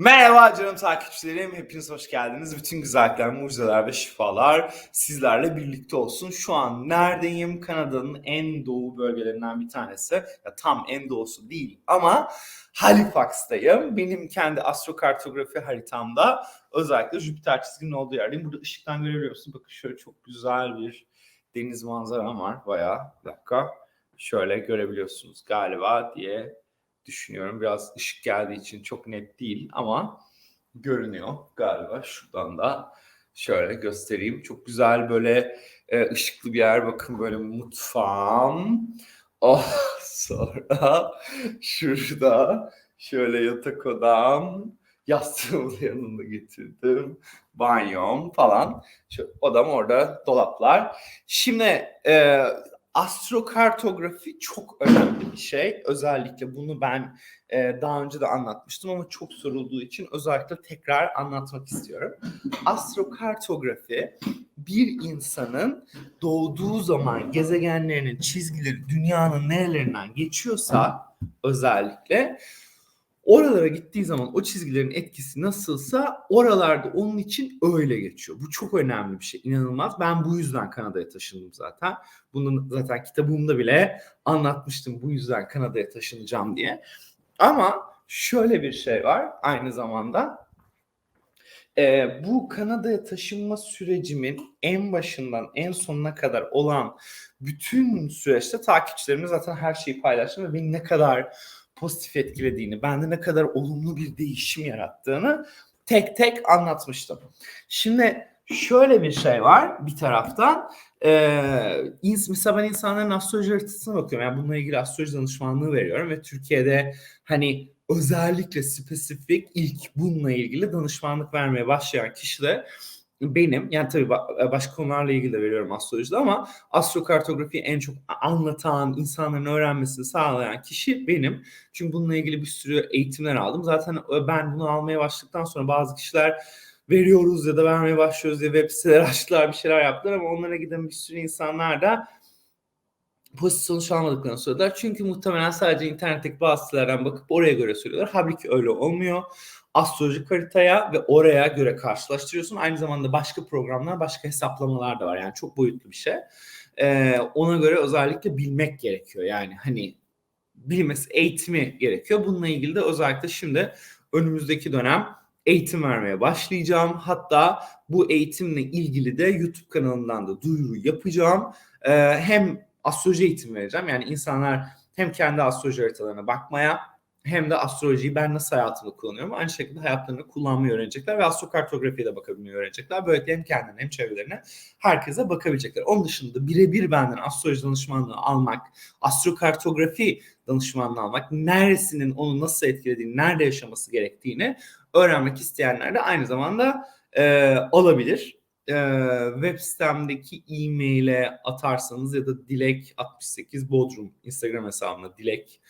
Merhaba canım takipçilerim, hepiniz hoş geldiniz. Bütün güzellikler, mucizeler ve şifalar sizlerle birlikte olsun. Şu an neredeyim? Kanada'nın en doğu bölgelerinden bir tanesi. Ya tam en doğusu değil ama Halifax'tayım. Benim kendi astrokartografi haritamda özellikle Jüpiter çizginin olduğu yerdeyim. Burada ışıktan görebiliyor musun? Bakın şöyle çok güzel bir deniz manzaram var. Bayağı bir dakika. Şöyle görebiliyorsunuz galiba diye düşünüyorum. Biraz ışık geldiği için çok net değil ama görünüyor galiba. Şuradan da şöyle göstereyim. Çok güzel böyle e, ışıklı bir yer. Bakın böyle mutfağım. Oh sonra şurada şöyle yatak odam. Yastığımı da yanında getirdim. Banyom falan. Şu odam orada dolaplar. Şimdi e, astrokartografi çok önemli bir şey. Özellikle bunu ben e, daha önce de anlatmıştım ama çok sorulduğu için özellikle tekrar anlatmak istiyorum. Astrokartografi bir insanın doğduğu zaman gezegenlerinin çizgileri dünyanın nerelerinden geçiyorsa özellikle Oralara gittiği zaman o çizgilerin etkisi nasılsa oralarda onun için öyle geçiyor. Bu çok önemli bir şey. inanılmaz. Ben bu yüzden Kanada'ya taşındım zaten. Bunun zaten kitabımda bile anlatmıştım bu yüzden Kanada'ya taşınacağım diye. Ama şöyle bir şey var aynı zamanda. Ee, bu Kanada'ya taşınma sürecimin en başından en sonuna kadar olan bütün süreçte takipçilerimle zaten her şeyi paylaştım ve beni ne kadar pozitif etkilediğini, bende ne kadar olumlu bir değişim yarattığını tek tek anlatmıştım. Şimdi şöyle bir şey var bir taraftan. Ee, mesela ben insanların astroloji haritasına bakıyorum. Yani bununla ilgili astroloji danışmanlığı veriyorum ve Türkiye'de hani özellikle spesifik ilk bununla ilgili danışmanlık vermeye başlayan kişi de benim yani tabii e, başka konularla ilgili de veriyorum astrolojide ama astrokartografiyi en çok anlatan, insanların öğrenmesini sağlayan kişi benim. Çünkü bununla ilgili bir sürü eğitimler aldım. Zaten e, ben bunu almaya başladıktan sonra bazı kişiler veriyoruz ya da vermeye başlıyoruz diye web siteler açtılar bir şeyler yaptılar ama onlara giden bir sürü insanlar da pozitif sonuç almadıklarını söylediler. Çünkü muhtemelen sadece internetteki bazı sitelerden bakıp oraya göre söylüyorlar. Halbuki öyle olmuyor astrolojik haritaya ve oraya göre karşılaştırıyorsun. Aynı zamanda başka programlar, başka hesaplamalar da var. Yani çok boyutlu bir şey. Ee, ona göre özellikle bilmek gerekiyor. Yani hani bilmesi, eğitimi gerekiyor. Bununla ilgili de özellikle şimdi önümüzdeki dönem eğitim vermeye başlayacağım. Hatta bu eğitimle ilgili de YouTube kanalından da duyuru yapacağım. Ee, hem astroloji eğitim vereceğim. Yani insanlar hem kendi astroloji haritalarına bakmaya hem de astrolojiyi ben nasıl hayatımda kullanıyorum aynı şekilde hayatlarını kullanmayı öğrenecekler ve astrokartografiye de bakabilmeyi öğrenecekler. Böylelikle hem kendilerine hem çevrelerine herkese bakabilecekler. Onun dışında birebir benden astroloji danışmanlığı almak, astrokartografi danışmanlığı almak, neresinin onu nasıl etkilediğini, nerede yaşaması gerektiğini öğrenmek isteyenler de aynı zamanda e, alabilir. E, web sitemdeki e-maile atarsanız ya da dilek 68 Bodrum Instagram hesabına dilek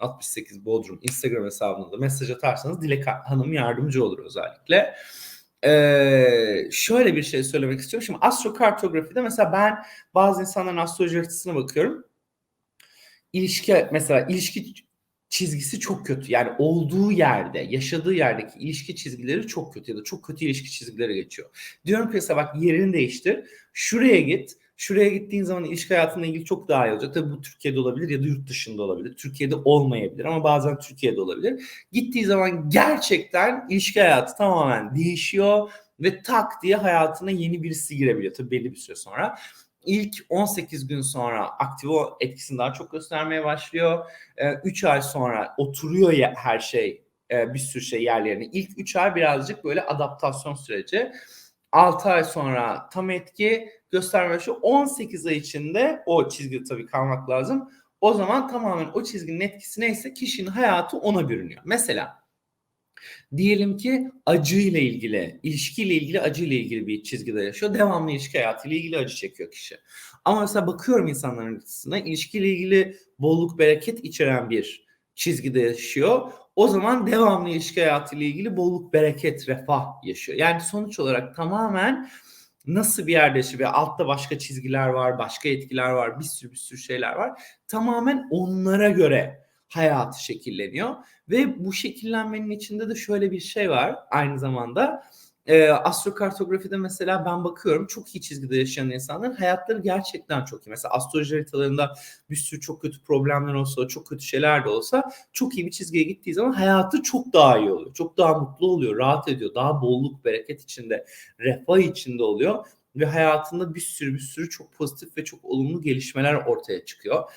68 Bodrum Instagram hesabına da mesaj atarsanız Dilek Hanım yardımcı olur özellikle. Ee, şöyle bir şey söylemek istiyorum. Şimdi astrokartografide mesela ben bazı insanların astroloji haritasına bakıyorum. İlişki mesela ilişki çizgisi çok kötü. Yani olduğu yerde, yaşadığı yerdeki ilişki çizgileri çok kötü ya da çok kötü ilişki çizgileri geçiyor. Diyorum ki mesela bak yerini değiştir. Şuraya git Şuraya gittiğin zaman ilişki hayatınla ilgili çok daha iyi olacak. Tabii bu Türkiye'de olabilir ya da yurt dışında olabilir. Türkiye'de olmayabilir ama bazen Türkiye'de olabilir. Gittiği zaman gerçekten ilişki hayatı tamamen değişiyor ve tak diye hayatına yeni birisi girebiliyor. Tabii belli bir süre sonra. İlk 18 gün sonra aktivo etkisini daha çok göstermeye başlıyor. 3 ee, ay sonra oturuyor ya her şey e, bir sürü şey yerlerine. İlk 3 ay birazcık böyle adaptasyon süreci. 6 ay sonra tam etki gösterme şu 18 ay içinde o çizgi tabii kalmak lazım. O zaman tamamen o çizginin etkisi neyse kişinin hayatı ona bürünüyor. Mesela diyelim ki acı ile ilgili, ilişkiyle ilgili acı ile ilgili bir çizgide yaşıyor. Devamlı ilişki hayatıyla ilgili acı çekiyor kişi. Ama mesela bakıyorum insanların açısına ilişkiyle ilgili bolluk bereket içeren bir çizgide yaşıyor. O zaman devamlı ilişki hayatıyla ilgili bolluk bereket refah yaşıyor. Yani sonuç olarak tamamen nasıl bir yerde yaşıyor altta başka çizgiler var, başka etkiler var, bir sürü bir sürü şeyler var. Tamamen onlara göre hayatı şekilleniyor. Ve bu şekillenmenin içinde de şöyle bir şey var aynı zamanda. E, astrokartografide mesela ben bakıyorum çok iyi çizgide yaşayan insanların hayatları gerçekten çok iyi. Mesela astroloji haritalarında bir sürü çok kötü problemler olsa, çok kötü şeyler de olsa çok iyi bir çizgiye gittiği zaman hayatı çok daha iyi oluyor. Çok daha mutlu oluyor, rahat ediyor. Daha bolluk, bereket içinde, refah içinde oluyor ve hayatında bir sürü bir sürü çok pozitif ve çok olumlu gelişmeler ortaya çıkıyor.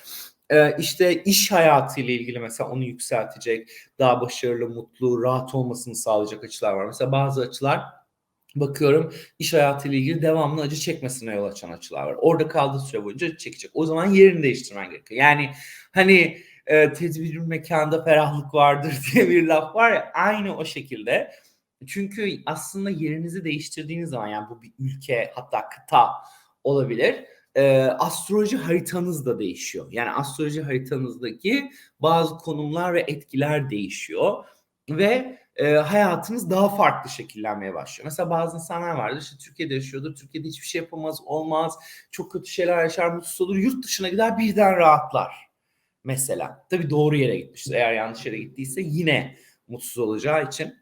Ee, işte iş hayatıyla ilgili mesela onu yükseltecek, daha başarılı, mutlu, rahat olmasını sağlayacak açılar var. Mesela bazı açılar bakıyorum iş hayatıyla ilgili devamlı acı çekmesine yol açan açılar var. Orada kaldığı süre boyunca acı çekecek. O zaman yerini değiştirmen gerekiyor. Yani hani e, tedbir mekanda ferahlık vardır diye bir laf var ya aynı o şekilde. Çünkü aslında yerinizi değiştirdiğiniz zaman yani bu bir ülke hatta kıta olabilir. E, astroloji haritanız da değişiyor. Yani astroloji haritanızdaki bazı konumlar ve etkiler değişiyor ve e, hayatınız daha farklı şekillenmeye başlıyor. Mesela bazı insanlar vardır işte Türkiye'de yaşıyordur, Türkiye'de hiçbir şey yapamaz, olmaz, çok kötü şeyler yaşar, mutsuz olur, yurt dışına gider birden rahatlar. Mesela tabii doğru yere gitmiştir. Eğer yanlış yere gittiyse yine mutsuz olacağı için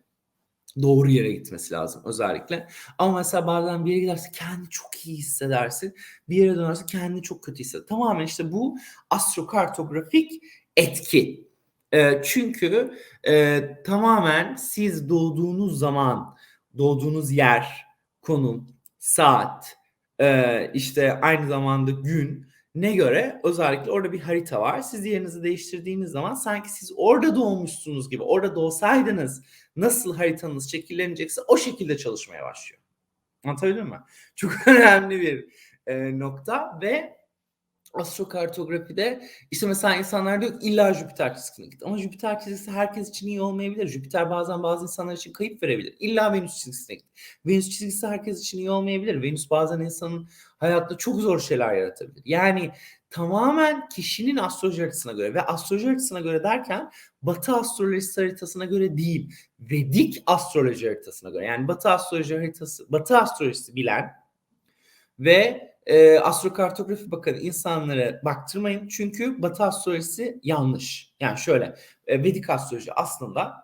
doğru yere gitmesi lazım özellikle. Ama mesela bazen bir yere giderse kendi çok iyi hissedersin. Bir yere dönerse kendi çok kötü hisseder. Tamamen işte bu astrokartografik etki. E, çünkü e, tamamen siz doğduğunuz zaman, doğduğunuz yer, konum, saat, e, işte aynı zamanda gün ne göre özellikle orada bir harita var. Siz yerinizi değiştirdiğiniz zaman sanki siz orada doğmuşsunuz gibi, orada doğsaydınız nasıl haritanız şekillenecekse o şekilde çalışmaya başlıyor. Anlatabildim mi? Çok önemli bir e, nokta ve astrokartografide işte mesela insanlar diyor illa Jüpiter çizgisine git. Ama Jüpiter çizgisi herkes için iyi olmayabilir. Jüpiter bazen bazı insanlar için kayıp verebilir. İlla Venüs çizgisine git. Venüs çizgisi herkes için iyi olmayabilir. Venüs bazen insanın hayatta çok zor şeyler yaratabilir. Yani tamamen kişinin astroloji haritasına göre ve astroloji haritasına göre derken Batı astrolojisi haritasına göre değil, Vedik astroloji haritasına göre. Yani Batı astroloji haritası, Batı astrolojisi bilen ve e, astrokartografi bakın insanlara baktırmayın. Çünkü Batı astrolojisi yanlış. Yani şöyle e, Vedik astroloji aslında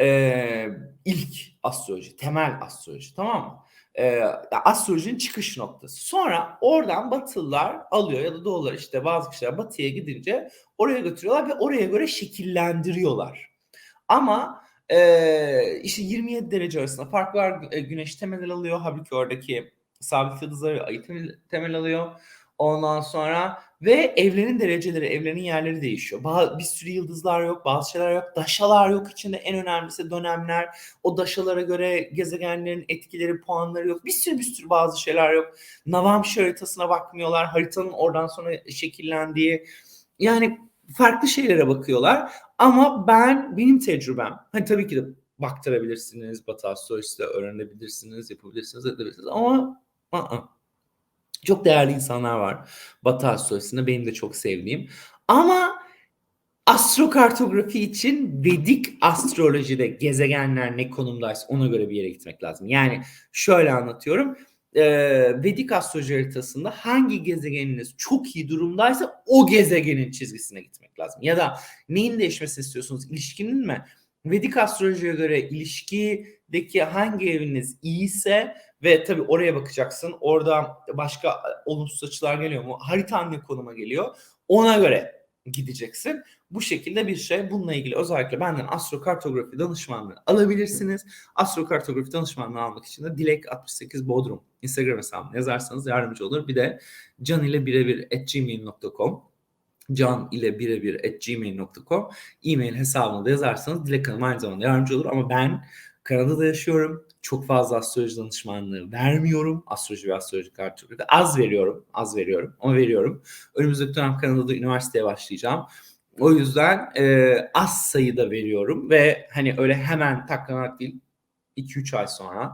e, ilk astroloji, temel astroloji tamam mı? E, astrolojinin çıkış noktası. Sonra oradan Batılılar alıyor ya da Doğular işte bazı kişiler Batı'ya gidince oraya götürüyorlar ve oraya göre şekillendiriyorlar. Ama e, işte 27 derece arasında fark var. Güneş temel alıyor. Halbuki oradaki sabit yıldızları ayı temel alıyor. Ondan sonra ve evlerin dereceleri, evlerin yerleri değişiyor. Bazı, bir sürü yıldızlar yok, bazı şeyler yok. Daşalar yok içinde en önemlisi dönemler. O daşalara göre gezegenlerin etkileri, puanları yok. Bir sürü bir sürü bazı şeyler yok. Navamşi haritasına bakmıyorlar. Haritanın oradan sonra şekillendiği. Yani farklı şeylere bakıyorlar. Ama ben, benim tecrübem, hani tabii ki de baktırabilirsiniz, Batı astrolojisi öğrenebilirsiniz, yapabilirsiniz, edebilirsiniz. Ama Aa. Çok değerli insanlar var Batı astrolojisinde benim de çok sevdiğim. Ama astrokartografi için Vedik astrolojide gezegenler ne konumdaysa ona göre bir yere gitmek lazım. Yani şöyle anlatıyorum. Ee, Vedik astroloji haritasında hangi gezegeniniz çok iyi durumdaysa o gezegenin çizgisine gitmek lazım. Ya da neyin değişmesini istiyorsunuz? İlişkinin mi? Vedik astrolojiye göre ilişkideki hangi eviniz iyiyse ve tabii oraya bakacaksın. Orada başka olumsuz açılar geliyor mu? Haritan ne konuma geliyor? Ona göre gideceksin. Bu şekilde bir şey. Bununla ilgili özellikle benden astrokartografi danışmanlığı alabilirsiniz. Astrokartografi danışmanlığı almak için de Dilek 68 Bodrum Instagram hesabına yazarsanız yardımcı olur. Bir de can ile birebir at gmail.com can ile birebir at gmail.com e-mail hesabına da yazarsanız Dilek Hanım aynı zamanda yardımcı olur ama ben Kanada'da yaşıyorum. Çok fazla astroloji danışmanlığı vermiyorum. Astroloji ve astroloji kartografide az veriyorum. Az veriyorum ama veriyorum. Önümüzdeki dönem Kanada'da üniversiteye başlayacağım. O yüzden e, az sayıda veriyorum ve hani öyle hemen taklanak değil 2-3 ay sonra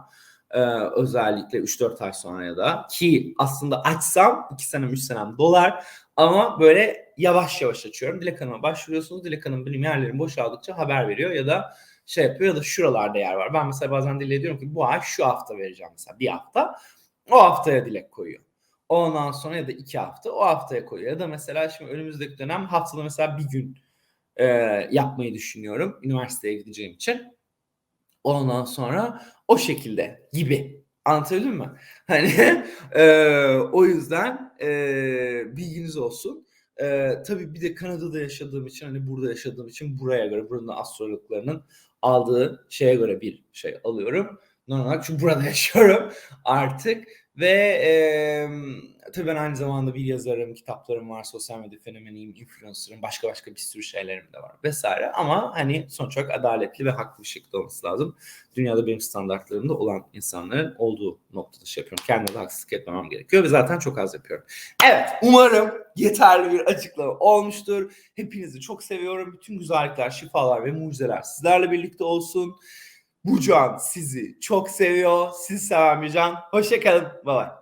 e, özellikle 3-4 ay sonra ya da ki aslında açsam 2 senem 3 senem dolar ama böyle yavaş yavaş açıyorum. Dilek Hanım'a başvuruyorsunuz. Dilek Hanım benim yerlerim boşaldıkça haber veriyor ya da şey yapıyor ya da şuralarda yer var. Ben mesela bazen dile diyorum ki bu ay şu hafta vereceğim mesela bir hafta. O haftaya dilek koyuyor. Ondan sonra ya da iki hafta o haftaya koyuyor. Ya da mesela şimdi önümüzdeki dönem haftada mesela bir gün e, yapmayı düşünüyorum üniversiteye gideceğim için. Ondan sonra o şekilde gibi. Anlatabildim mi? Hani e, o yüzden e, bilginiz olsun. E, tabii bir de Kanada'da yaşadığım için hani burada yaşadığım için buraya göre buranın astrologlarının aldığı şeye göre bir şey alıyorum. Normal çünkü burada yaşıyorum artık ve e, tabii ben aynı zamanda bir yazarım, kitaplarım var, sosyal medya fenomeniyim, influencer'ım, başka başka bir sürü şeylerim de var vesaire. Ama hani sonuç olarak adaletli ve haklı bir şekilde olması lazım. Dünyada benim standartlarımda olan insanların olduğu noktada şey yapıyorum. Kendime de haksızlık etmemem gerekiyor ve zaten çok az yapıyorum. Evet, umarım yeterli bir açıklama olmuştur. Hepinizi çok seviyorum. Bütün güzellikler, şifalar ve mucizeler sizlerle birlikte olsun. Bu can sizi çok seviyor. Sizi seven bir can. Hoşçakalın. Bye bye.